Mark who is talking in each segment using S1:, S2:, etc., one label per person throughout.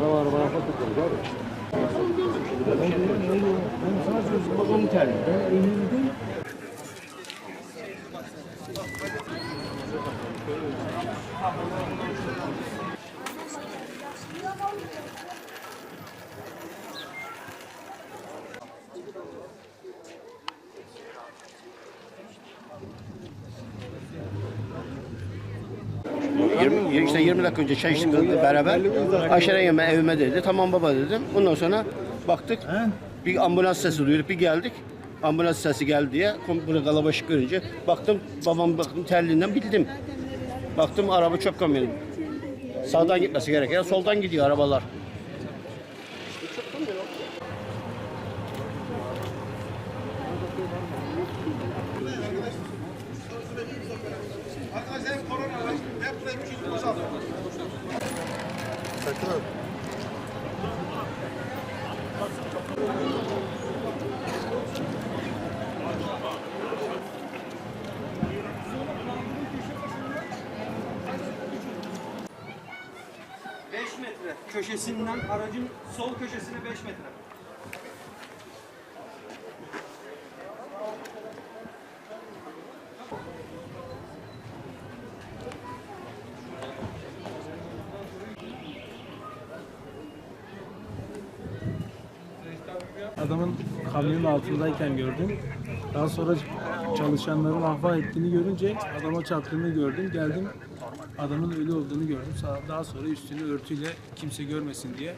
S1: Araba araba yapacağız abi.
S2: Ben sana sözüm bak onu terli. Ben elimden Thank
S3: you. 20, işte 20 dakika önce çay içtik beraber. Aşere yeme evime dedi. Tamam baba dedim. Ondan sonra baktık. Bir ambulans sesi duyduk. Bir geldik. Ambulans sesi geldi diye. Burada kalabalık görünce. Baktım babam baktım terliğinden bildim. Baktım araba çöp kamyonu. Sağdan gitmesi gereken soldan gidiyor arabalar.
S4: Beş metre köşesinden aracın sol köşesine 5 metre.
S2: Adamın kamyonun altındayken gördüm. Daha sonra çalışanların ahva ettiğini görünce adama çarptığını gördüm. Geldim adamın ölü olduğunu gördüm. Daha sonra üstünü örtüyle kimse görmesin diye.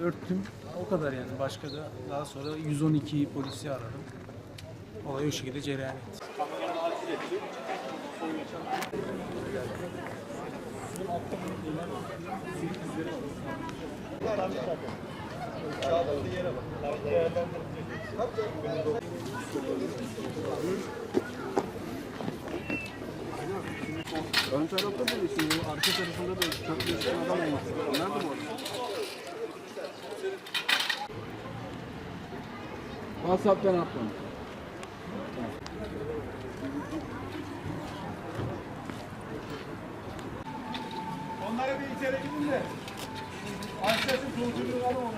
S2: Örttüm. O kadar yani. Başka da daha sonra 112 polisi aradım. Olay o şekilde cereyan etti.
S1: Ön tarafta da şimdi arka tarafında da çok yaşlı adam olması. Da bu. WhatsApp'tan atlamış.
S5: Onlara bir içeri gidin de. Açlasın soğutucu var mı?